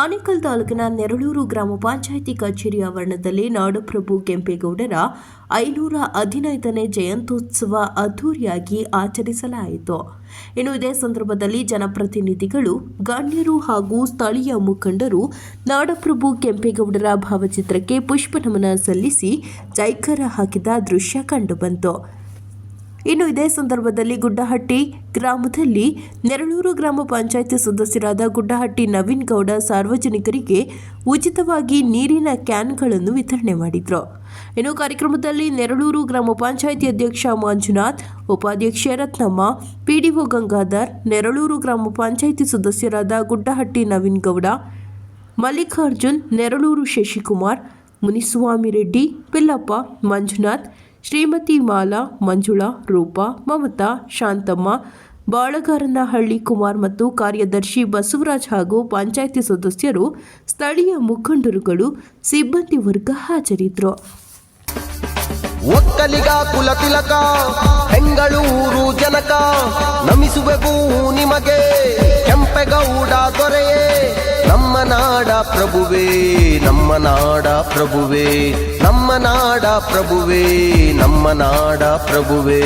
ಆನೇಕಲ್ ತಾಲೂಕಿನ ನೆರಳೂರು ಗ್ರಾಮ ಪಂಚಾಯಿತಿ ಕಚೇರಿ ಆವರಣದಲ್ಲಿ ನಾಡಪ್ರಭು ಕೆಂಪೇಗೌಡರ ಐನೂರ ಹದಿನೈದನೇ ಜಯಂತ್ಯೋತ್ಸವ ಅದ್ದೂರಿಯಾಗಿ ಆಚರಿಸಲಾಯಿತು. ಇನ್ನು ಇದೇ ಸಂದರ್ಭದಲ್ಲಿ ಜನಪ್ರತಿನಿಧಿಗಳು, ಗಣ್ಯರು ಹಾಗೂ ಸ್ಥಳೀಯ ಮುಖಂಡರು ನಾಡಪ್ರಭು ಕೆಂಪೇಗೌಡರ ಭಾವಚಿತ್ರಕ್ಕೆ ಪುಷ್ಪನಮನ ಸಲ್ಲಿಸಿ ಜೈಕರ ಹಾಕಿದ ದೃಶ್ಯ ಕಂಡುಬಂತು. ಇನ್ನು ಇದೇ ಸಂದರ್ಭದಲ್ಲಿ ಗುಡ್ಡಹಟ್ಟಿ ಗ್ರಾಮದಲ್ಲಿ ನೆರಳೂರು ಗ್ರಾಮ ಪಂಚಾಯಿತಿ ಸದಸ್ಯರಾದ ಗುಡ್ಡಹಟ್ಟಿ ನವೀನ್ ಗೌಡ ಸಾರ್ವಜನಿಕರಿಗೆ ಉಚಿತವಾಗಿ ನೀರಿನ ಕ್ಯಾನ್ಗಳನ್ನು ವಿತರಣೆ ಮಾಡಿದರು. ಇನ್ನು ಕಾರ್ಯಕ್ರಮದಲ್ಲಿ ನೆರಳೂರು ಗ್ರಾಮ ಪಂಚಾಯಿತಿ ಅಧ್ಯಕ್ಷ ಮಂಜುನಾಥ್, ಉಪಾಧ್ಯಕ್ಷೆ ರತ್ನಮ್ಮ, ಪಿಡಿಒ ಗಂಗಾಧರ್, ನೆರಳೂರು ಗ್ರಾಮ ಪಂಚಾಯಿತಿ ಸದಸ್ಯರಾದ ಗುಡ್ಡಹಟ್ಟಿ ನವೀನ್ ಗೌಡ, ಮಲ್ಲಿಕಾರ್ಜುನ್, ನೆರಳೂರು ಶಶಿಕುಮಾರ್, ಮುನಿಸ್ವಾಮಿ ರೆಡ್ಡಿ, ಪಿಲ್ಲಪ್ಪ, ಮಂಜುನಾಥ್ ಶ್ರೀಮತಿ ಮಾಲಾ, ಮಂಜುಳಾ, ರೂಪಾ, ಮಮತಾ, ಶಾಂತಮ್ಮ, ಬಾಳಗಾರನಹಳ್ಳಿ ಕುಮಾರ್ ಮತ್ತು ಕಾರ್ಯದರ್ಶಿ ಬಸವರಾಜ್ ಹಾಗೂ ಪಂಚಾಯಿತಿ ಸದಸ್ಯರು, ಸ್ಥಳೀಯ ಮುಖಂಡರುಗಳು, ಸಿಬ್ಬಂದಿ ವರ್ಗ ಹಾಜರಿದ್ದರು ಒಕ್ಕಲಿಗ ಕುಲ ತಿಲಕ ಬೆಂಗಳೂರು ಜನಕ, ನಮಿಸುವೆಗೂ ನಿಮಗೆ ಕೆಂಪೆಗೌಡ ದೊರೆಯೇ. ನಮ್ಮ ನಾಡ ಪ್ರಭುವೇ ನಮ್ಮ ನಾಡ ಪ್ರಭುವೇ ನಮ್ಮ ನಾಡ ಪ್ರಭುವೇ ನಮ್ಮ ನಾಡ ಪ್ರಭುವೇ.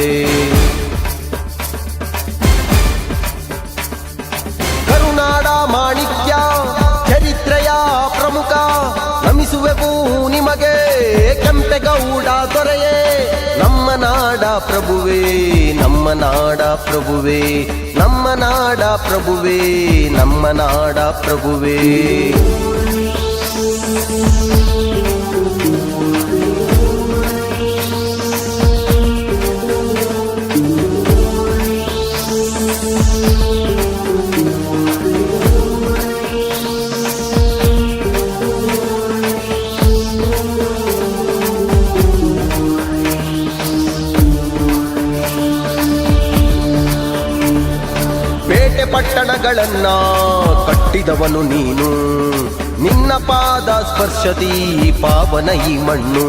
ನಾಡ ಪ್ರಭುವೇ ನಮ್ಮ ನಾಡ ಪ್ರಭುವೇ ನಮ್ಮ ನಾಡ ಪ್ರಭುವೇ ನಮ್ಮ ನಾಡ ಪ್ರಭುವೇ. ಪಟ್ಟಣಗಳನ್ನ ಕಟ್ಟಿದವನು ನೀನು. ನಿನ್ನ ಪಾದ ಸ್ಪರ್ಶದಿ ಪಾವನ ಈ ಮಣ್ಣು.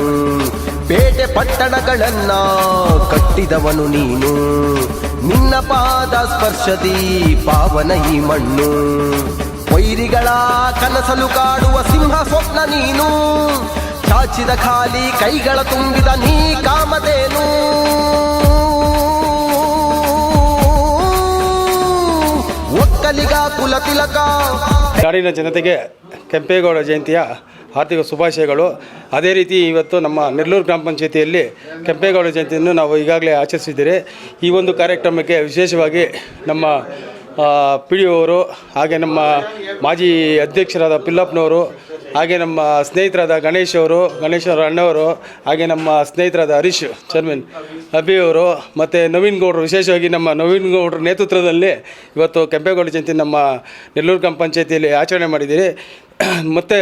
ಪೇಟೆ ಪಟ್ಟಣಗಳನ್ನ ಕಟ್ಟಿದವನು ನೀನು. ನಿನ್ನ ಪಾದ ಸ್ಪರ್ಶದಿ ಪಾವನ ಈ ಮಣ್ಣು. ವೈರಿಗಳ ಕನಸಲು ಕಾಡುವ ಸಿಂಹ ಸ್ವಪ್ನ ನೀನು. ಚಾಚಿದ ಖಾಲಿ ಕೈಗಳ ತುಂಬಿದ ನೀ ಕಾಮಧೇನು. ಕುಲ ತಿಲಕ. ನಾಡಿನ ಜನತೆಗೆ ಕೆಂಪೇಗೌಡ ಜಯಂತಿಯ ಆರ್ಥಿಕ ಶುಭಾಶಯಗಳು. ಅದೇ ರೀತಿ ಇವತ್ತು ನಮ್ಮ ನೆಲ್ಲೂರು ಗ್ರಾಮ ಪಂಚಾಯತಿಯಲ್ಲಿ ಕೆಂಪೇಗೌಡ ಜಯಂತಿಯನ್ನು ನಾವು ಈಗಾಗಲೇ ಆಚರಿಸಿದ್ದೀರಿ ಈ ಒಂದು ಕಾರ್ಯಕ್ರಮಕ್ಕೆ ವಿಶೇಷವಾಗಿ ನಮ್ಮ ಪಿ ಡಿ ಅವರು ಹಾಗೆ ನಮ್ಮ ಮಾಜಿ ಅಧ್ಯಕ್ಷರಾದ ಪಿಲ್ಲಪ್ಪನವರು, ಹಾಗೆ ನಮ್ಮ ಸ್ನೇಹಿತರಾದ ಗಣೇಶ್ ಅವರು ಗಣೇಶ್ ಅವರ ಅಣ್ಣವರು, ಹಾಗೆ ನಮ್ಮ ಸ್ನೇಹಿತರಾದ ಹರೀಶ್ ಚೇರ್ಮನ್ ಅಭಿ ಅವರು ಮತ್ತು ನವೀನ್ ಗೌಡರು, ವಿಶೇಷವಾಗಿ ನಮ್ಮ ನವೀನ್ ಗೌಡ್ರ ನೇತೃತ್ವದಲ್ಲಿ ಇವತ್ತು ಕೆಂಪೇಗೌಡ ಜಯಂತಿ ನಮ್ಮ ನೆಲ್ಲೂರು ಗ್ರಾಮ ಪಂಚಾಯತಿಯಲ್ಲಿ ಆಚರಣೆ ಮಾಡಿದ್ದೀರಿ. ಮತ್ತು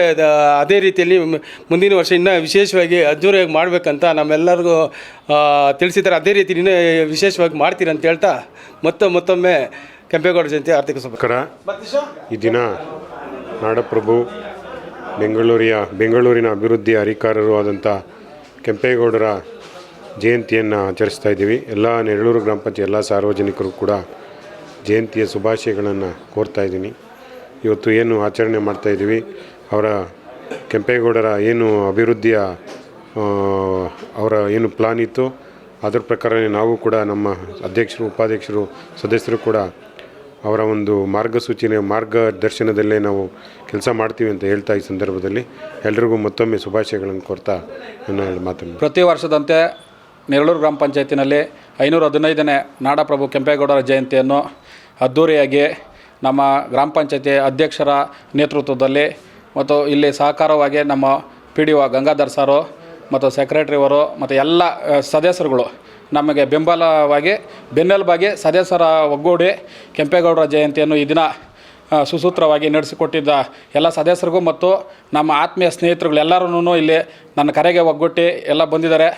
ಅದೇ ರೀತಿಯಲ್ಲಿ ಮುಂದಿನ ವರ್ಷ ಇನ್ನೂ ವಿಶೇಷವಾಗಿ ಅದ್ದೂರಿಯಾಗಿ ಮಾಡಬೇಕಂತ ನಮ್ಮೆಲ್ಲರಿಗೂ ತಿಳಿಸಿದ್ದಾರೆ. ಅದೇ ರೀತಿ ಇನ್ನೂ ವಿಶೇಷವಾಗಿ ಮಾಡ್ತೀರಂತ ಹೇಳ್ತಾ ಮತ್ತೆ ಮತ್ತೊಮ್ಮೆ ಕೆಂಪೇಗೌಡ ಜಯಂತಿ ಆರ್ಥಿಕ ನಮಸ್ಕಾರ. ಈ ದಿನ ನಾಡಪ್ರಭು ಬೆಂಗಳೂರಿಯ ಬೆಂಗಳೂರಿನ ಅಭಿವೃದ್ಧಿಯ ಅಧಿಕಾರರು ಆದಂಥ ಕೆಂಪೇಗೌಡರ ಜಯಂತಿಯನ್ನು ಆಚರಿಸ್ತಾ ಇದ್ದೀವಿ. ಎಲ್ಲ ನೆರಳೂರು ಗ್ರಾಮ ಪಂಚಾಯತ್ ಎಲ್ಲ ಸಾರ್ವಜನಿಕರು ಕೂಡ ಜಯಂತಿಯ ಶುಭಾಶಯಗಳನ್ನು ಕೋರ್ತಾ ಇದ್ದೀನಿ. ಇವತ್ತು ಏನು ಆಚರಣೆ ಮಾಡ್ತಾ ಇದ್ದೀವಿ? ಅವರ ಕೆಂಪೇಗೌಡರ ಏನು ಅಭಿವೃದ್ಧಿಯ ಅವರ ಏನು ಪ್ಲಾನ್ ಇತ್ತು? ಅದರ ಪ್ರಕಾರನೇ ನಾವು ಕೂಡ ನಮ್ಮ ಅಧ್ಯಕ್ಷರು ಉಪಾಧ್ಯಕ್ಷರು ಸದಸ್ಯರು ಕೂಡ ಅವರ ಒಂದು ಮಾರ್ಗಸೂಚಿನ ಮಾರ್ಗದರ್ಶನದಲ್ಲೇ ನಾವು ಕೆಲಸ ಮಾಡ್ತೀವಿ ಅಂತ ಹೇಳ್ತಾ ಈ ಸಂದರ್ಭದಲ್ಲಿ. ಎಲ್ರಿಗೂ ಮತ್ತೊಮ್ಮೆ ಶುಭಾಶಯಗಳನ್ನು ಕೊಡ್ತಾ ಎರಡು ಮಾತನ್ನು. ಪ್ರತಿ ವರ್ಷದಂತೆ ನೆರಳೂರು ಗ್ರಾಮ ಪಂಚಾಯತಿನಲ್ಲಿ ಐನೂರ ಹದಿನೈದನೇ ನಾಡಪ್ರಭು ಕೆಂಪೇಗೌಡರ ಜಯಂತಿಯನ್ನು ಅದ್ಧೂರಿಯಾಗಿ ನಮ್ಮ ಗ್ರಾಮ ಪಂಚಾಯತಿ ಅಧ್ಯಕ್ಷರ ನೇತೃತ್ವದಲ್ಲಿ ಮತ್ತು ಇಲ್ಲಿ ಸಹಕಾರವಾಗಿ ನಮ್ಮ ಪಿ ಡಿ ಒ ಗಂಗಾಧರ್ ಸಾರು ಮತ್ತು ಸೆಕ್ರೆಟ್ರಿಯವರು ಮತ್ತು ಎಲ್ಲ ಸದಸ್ಯರುಗಳು ನಮಗೆ ಬೆಂಬಲವಾಗಿ, ಬೆನ್ನೆಲುಬಾಗಿ ಸದಸ್ಯರ ಒಗ್ಗೂಡಿ ಕೆಂಪೇಗೌಡರ ಜಯಂತಿಯನ್ನು ಈ ದಿನ ಸುಸೂತ್ರವಾಗಿ ನಡೆಸಿಕೊಟ್ಟಿದ್ದ ಎಲ್ಲ ಸದಸ್ಯರಿಗೂ ಮತ್ತು ನಮ್ಮ ಆತ್ಮೀಯ ಸ್ನೇಹಿತರುಗಳೆಲ್ಲರೂ ಇಲ್ಲಿ ನನ್ನ ಕರೆಗೆ ಒಗ್ಗೂಟಿ ಎಲ್ಲ ಬಂದಿದ್ದಾರೆ.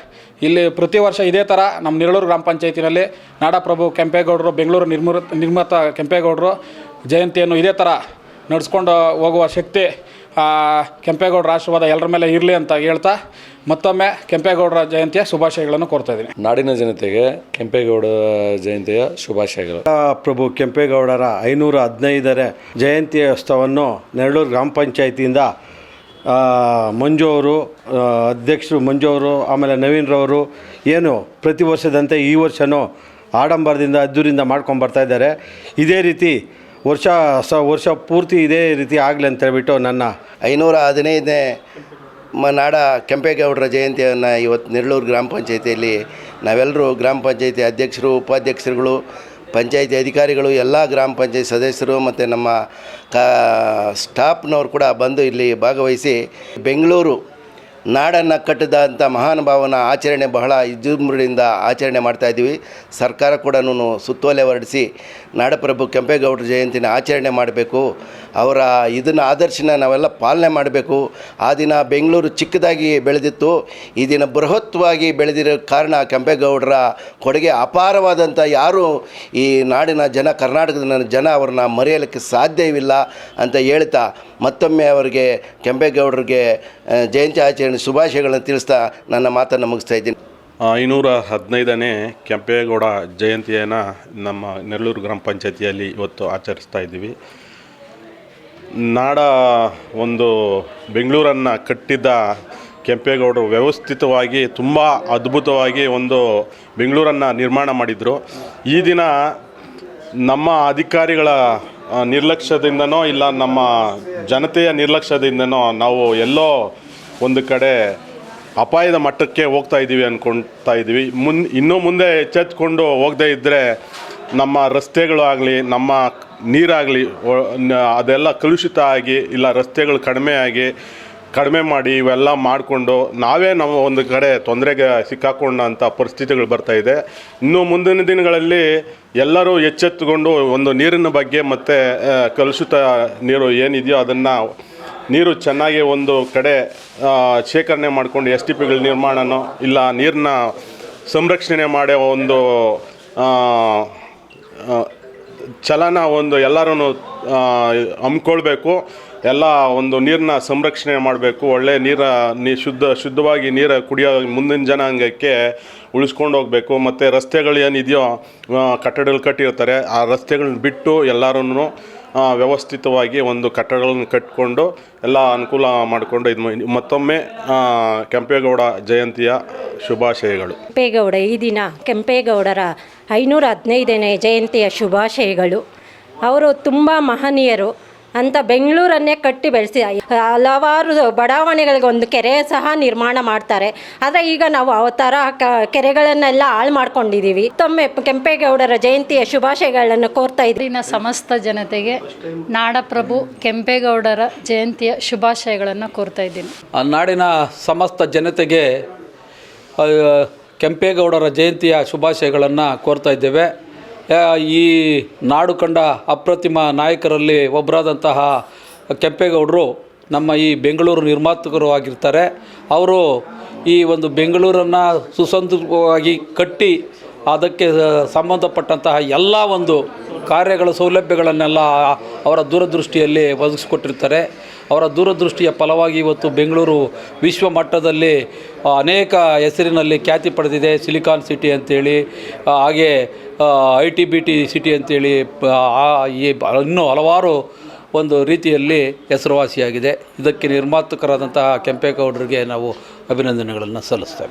ಇಲ್ಲಿ ಪ್ರತಿ ವರ್ಷ ಇದೇ ಥರ ನಮ್ಮ ನಿರಳೂರು ಗ್ರಾಮ ಪಂಚಾಯತಿನಲ್ಲಿ ನಾಡಪ್ರಭು ಕೆಂಪೇಗೌಡರು, ಬೆಂಗಳೂರು ನಿರ್ಮೃತ ನಿರ್ಮತ ಕೆಂಪೇಗೌಡರು ಜಯಂತಿಯನ್ನು ಇದೇ ಥರ ನಡೆಸ್ಕೊಂಡು ಹೋಗುವ ಶಕ್ತಿ ಕೆಂಪೇಗೌಡರ ರಾಷ್ಟ್ರವಾದ ಎಲ್ಲರ ಮೇಲೆ ಇರಲಿ ಅಂತ ಹೇಳ್ತಾ ಮತ್ತೊಮ್ಮೆ ಕೆಂಪೇಗೌಡರ ಜಯಂತಿಯ ಶುಭಾಶಯಗಳನ್ನು ಕೋರ್ತಾ ಇದ್ದೀನಿ. ನಾಡಿನ ಜನತೆಗೆ ಕೆಂಪೇಗೌಡ ಜಯಂತಿಯ ಶುಭಾಶಯಗಳು. ಪ್ರಭು ಕೆಂಪೇಗೌಡರ ಐನೂರ ಹದಿನೈದರ ಜಯಂತ್ಯೋತ್ಸವವನ್ನು ನೆರಳೂರು ಗ್ರಾಮ ಪಂಚಾಯತಿಯಿಂದ ಮಂಜು ಅವರು ಅಧ್ಯಕ್ಷರು ಮಂಜು ಅವರು ಆಮೇಲೆ ನವೀನ್ರವರು ಏನು ಪ್ರತಿ ವರ್ಷದಂತೆ ಈ ವರ್ಷವೂ ಆಡಂಬರದಿಂದ ಅದ್ದೂರಿಂದ ಮಾಡ್ಕೊಂಡು ಬರ್ತಾ ಇದ್ದಾರೆ. ಇದೇ ರೀತಿ ವರ್ಷ ಸ ವರ್ಷ ಪೂರ್ತಿ ಇದೇ ರೀತಿ ಆಗಲಿ ಅಂತ ಹೇಳ್ಬಿಟ್ಟು ನನ್ನ ಐನೂರ ಹದಿನೈದನೇ ಮ ನಾಡ ಕೆಂಪೇಗೌಡರ ಜಯಂತಿಯನ್ನು ಇವತ್ತು ನೆರಳೂರು ಗ್ರಾಮ ಪಂಚಾಯತಿಯಲ್ಲಿ ನಾವೆಲ್ಲರೂ ಗ್ರಾಮ ಪಂಚಾಯತಿ ಅಧ್ಯಕ್ಷರು, ಉಪಾಧ್ಯಕ್ಷರುಗಳು, ಪಂಚಾಯತಿ ಅಧಿಕಾರಿಗಳು, ಎಲ್ಲ ಗ್ರಾಮ ಪಂಚಾಯತ್ ಸದಸ್ಯರು ಮತ್ತು ನಮ್ಮ ಕಾ ಸ್ಟಾಫ್ನವರು ಕೂಡ ಬಂದು ಇಲ್ಲಿ ಭಾಗವಹಿಸಿ ಬೆಂಗಳೂರು ನಾಡನ್ನು ಕಟ್ಟಿದಂಥ ಮಹಾನುಭಾವನ ಆಚರಣೆ ಬಹಳ ವಿಜೃಂಭಣೆಯಿಂದ ಆಚರಣೆ ಮಾಡ್ತಾಯಿದ್ದೀವಿ ಸರ್ಕಾರ ಕೂಡ ಸುತ್ತೋಲೆ ಹೊರಡಿಸಿ ನಾಡಪ್ರಭು ಕೆಂಪೇಗೌಡರ ಜಯಂತಿನ ಆಚರಣೆ ಮಾಡಬೇಕು. ಅವರ ಇದನ್ನು ಆದರ್ಶನ ನಾವೆಲ್ಲ ಪಾಲನೆ ಮಾಡಬೇಕು. ಆ ದಿನ ಬೆಂಗಳೂರು ಚಿಕ್ಕದಾಗಿ ಬೆಳೆದಿತ್ತು. ಈ ದಿನ ಬೃಹತ್ವಾಗಿ ಬೆಳೆದಿರೋ ಕಾರಣ ಕೆಂಪೇಗೌಡರ ಕೊಡುಗೆ ಅಪಾರವಾದಂಥ ಯಾರು ಈ ನಾಡಿನ ಜನ, ಕರ್ನಾಟಕದ ಜನ ಅವ್ರನ್ನ ಮರೆಯಲಿಕ್ಕೆ ಸಾಧ್ಯವಿಲ್ಲ ಅಂತ ಹೇಳ್ತಾ ಮತ್ತೊಮ್ಮೆ ಅವರಿಗೆ ಕೆಂಪೇಗೌಡರಿಗೆ ಜಯಂತಿ ಆಚರಣೆ ಶುಭಾಶಯಗಳನ್ನು ತಿಳಿಸ್ತಾ ನನ್ನ ಮಾತನ್ನು ಮುಗಿಸ್ತಾ ಇದ್ದೀನಿ. ಐನೂರ ಹದಿನೈದನೇ ಕೆಂಪೇಗೌಡ ಜಯಂತಿಯನ್ನು ನಮ್ಮ ನೆಲ್ಲೂರು ಗ್ರಾಮ ಪಂಚಾಯತಿಯಲ್ಲಿ ಇವತ್ತು ಆಚರಿಸ್ತಾ ಇದ್ದೀವಿ. ನಾಡ ಒಂದು ಬೆಂಗಳೂರನ್ನು ಕಟ್ಟಿದ್ದ ಕೆಂಪೇಗೌಡರು ವ್ಯವಸ್ಥಿತವಾಗಿ ತುಂಬ ಅದ್ಭುತವಾಗಿ ಒಂದು ಬೆಂಗಳೂರನ್ನು ನಿರ್ಮಾಣ ಮಾಡಿದರು. ಈ ದಿನ ನಮ್ಮ ಅಧಿಕಾರಿಗಳ ನಿರ್ಲಕ್ಷ್ಯದಿಂದನೋ ಇಲ್ಲ ನಮ್ಮ ಜನತೆಯ ನಿರ್ಲಕ್ಷ್ಯದಿಂದನೋ ನಾವು ಎಲ್ಲೋ ಒಂದು ಕಡೆ ಅಪಾಯದ ಮಟ್ಟಕ್ಕೆ ಹೋಗ್ತಾ ಇದ್ದೀವಿ ಅಂದ್ಕೊಳ್ತಾ ಇದ್ದೀವಿ. ಮುನ್, ಇನ್ನೂ ಮುಂದೆ ಎಚ್ಚೆತ್ಕೊಂಡು ಹೋಗದೇ ಇದ್ದರೆ ನಮ್ಮ ರಸ್ತೆಗಳು ಆಗಲಿ, ನಮ್ಮ ನೀರಾಗಲಿ ಅದೆಲ್ಲ ಕಲುಷಿತ ಆಗಿ, ಇಲ್ಲ ರಸ್ತೆಗಳು ಕಡಿಮೆ ಆಗಿ ಕಡಿಮೆ ಮಾಡಿ ಇವೆಲ್ಲ ಮಾಡಿಕೊಂಡು ನಾವೇ ನಾವು ಒಂದು ಕಡೆ ತೊಂದರೆಗೆ ಸಿಕ್ಕಾಕೊಂಡಂಥ ಪರಿಸ್ಥಿತಿಗಳು ಬರ್ತಾ ಇದೆ. ಇನ್ನು ಮುಂದಿನ ದಿನಗಳಲ್ಲಿ ಎಲ್ಲರೂ ಎಚ್ಚೆತ್ತುಕೊಂಡು ಒಂದು ನೀರಿನ ಬಗ್ಗೆ ಮತ್ತು ಕಲುಷಿತ ನೀರು ಏನಿದೆಯೋ ಅದನ್ನು ನೀರು ಚೆನ್ನಾಗಿ ಒಂದು ಕಡೆ ಶೇಖರಣೆ ಮಾಡಿಕೊಂಡು ಎಸ್ ಟಿ ಪಿಗಳ ನಿರ್ಮಾಣನೋ ಇಲ್ಲ ನೀರನ್ನ ಸಂರಕ್ಷಣೆ ಮಾಡೋ ಒಂದು ಚಲನ ಒಂದು ಎಲ್ಲರೂ ಹಮ್ಮಿಕೊಳ್ಬೇಕು. ಎಲ್ಲ ಒಂದು ನೀರನ್ನ ಸಂರಕ್ಷಣೆ ಮಾಡಬೇಕು. ಒಳ್ಳೆ ನೀರ, ನೀ ಶುದ್ಧ, ಶುದ್ಧವಾಗಿ ನೀರು ಕುಡಿಯೋ ಮುಂದಿನ ಜನಾಂಗಕ್ಕೆ ಉಳಿಸ್ಕೊಂಡು ಹೋಗಬೇಕು. ಮತ್ತು ರಸ್ತೆಗಳು ಏನಿದೆಯೋ ಕಟ್ಟಡಗಳು ಕಟ್ಟಿರ್ತಾರೆ. ಆ ರಸ್ತೆಗಳನ್ನ ಬಿಟ್ಟು ಎಲ್ಲರೂ ವ್ಯವಸ್ಥಿತವಾಗಿ ಒಂದು ಕಟ್ಟಡಗಳನ್ನು ಕಟ್ಟಿಕೊಂಡು ಎಲ್ಲ ಅನುಕೂಲ ಮಾಡಿಕೊಂಡು ಇದು ಮತ್ತೊಮ್ಮೆ ಕೆಂಪೇಗೌಡ ಜಯಂತಿಯ ಶುಭಾಶಯಗಳು. ಕೆಂಪೇಗೌಡ ಈ ದಿನ ಕೆಂಪೇಗೌಡರ ಐನೂರ ಹದಿನೈದನೇ ಜಯಂತಿಯ ಶುಭಾಶಯಗಳು. ಅವರು ತುಂಬ ಮಹನೀಯರು ಅಂತ ಬೆಂಗಳೂರನ್ನೇ ಕಟ್ಟಿ ಬೆಳೆಸಿ ಹಲವಾರು ಬಡಾವಣೆಗಳಿಗೆ ಒಂದು ಕೆರೆ ಸಹ ನಿರ್ಮಾಣ ಮಾಡ್ತಾರೆ. ಆದರೆ ಈಗ ನಾವು ಆ ಥರ ಕ ಕೆರೆಗಳನ್ನೆಲ್ಲ ಹಾಳು ಮಾಡ್ಕೊಂಡಿದ್ದೀವಿ ಮತ್ತೊಮ್ಮೆ ಕೆಂಪೇಗೌಡರ ಜಯಂತಿಯ ಶುಭಾಶಯಗಳನ್ನು ಕೋರ್ತಾ ಇದ್ರಿನ ಸಮಸ್ತ ಜನತೆಗೆ ನಾಡಪ್ರಭು ಕೆಂಪೇಗೌಡರ ಜಯಂತಿಯ ಶುಭಾಶಯಗಳನ್ನು ಕೋರ್ತಾ ಇದ್ದೀನಿ. ಆ ನಾಡಿನ ಸಮಸ್ತ ಜನತೆಗೆ ಕೆಂಪೇಗೌಡರ ಜಯಂತಿಯ ಶುಭಾಶಯಗಳನ್ನು ಕೋರ್ತಾ ಇದ್ದೇವೆ. ಈ ನಾಡು ಕಂಡ ಅಪ್ರತಿಮ ನಾಯಕರಲ್ಲಿ ಒಬ್ಬರಾದಂತಹ ಕೆಂಪೇಗೌಡರು ನಮ್ಮ ಈ ಬೆಂಗಳೂರು ನಿರ್ಮಾತಕರು ಆಗಿರ್ತಾರೆ. ಅವರು ಈ ಒಂದು ಬೆಂಗಳೂರನ್ನು ಸುಸಂಸ್ಕೃತವಾಗಿ ಕಟ್ಟಿ ಅದಕ್ಕೆ ಸಂಬಂಧಪಟ್ಟಂತಹ ಎಲ್ಲ ಒಂದು ಕಾರ್ಯಗಳ ಸೌಲಭ್ಯಗಳನ್ನೆಲ್ಲ ಅವರ ದೂರದೃಷ್ಟಿಯಲ್ಲಿ ಒದಗಿಸ್ಕೊಟ್ಟಿರ್ತಾರೆ. ಅವರ ದೂರದೃಷ್ಟಿಯ ಫಲವಾಗಿ ಇವತ್ತು ಬೆಂಗಳೂರು ವಿಶ್ವ ಮಟ್ಟದಲ್ಲಿ ಅನೇಕ ಹೆಸರಿನಲ್ಲಿ ಖ್ಯಾತಿ ಪಡೆದಿದೆ ಸಿಲಿಕಾನ್ ಸಿಟಿ ಅಂತೇಳಿ ಹಾಗೆ I T B T city ಅಂತೇಳಿ ಇನ್ನೂ ಹಲವಾರು ಒಂದು ರೀತಿಯಲ್ಲಿ ಹೆಸರುವಾಸಿಯಾಗಿದೆ. ಇದಕ್ಕೆ ನಿರ್ಮಾತಕರಾದಂತಹ ಕೆಂಪೇಗೌಡರಿಗೆ ನಾವು ಅಭಿನಂದನೆಗಳನ್ನು ಸಲ್ಲಿಸ್ತೇವೆ.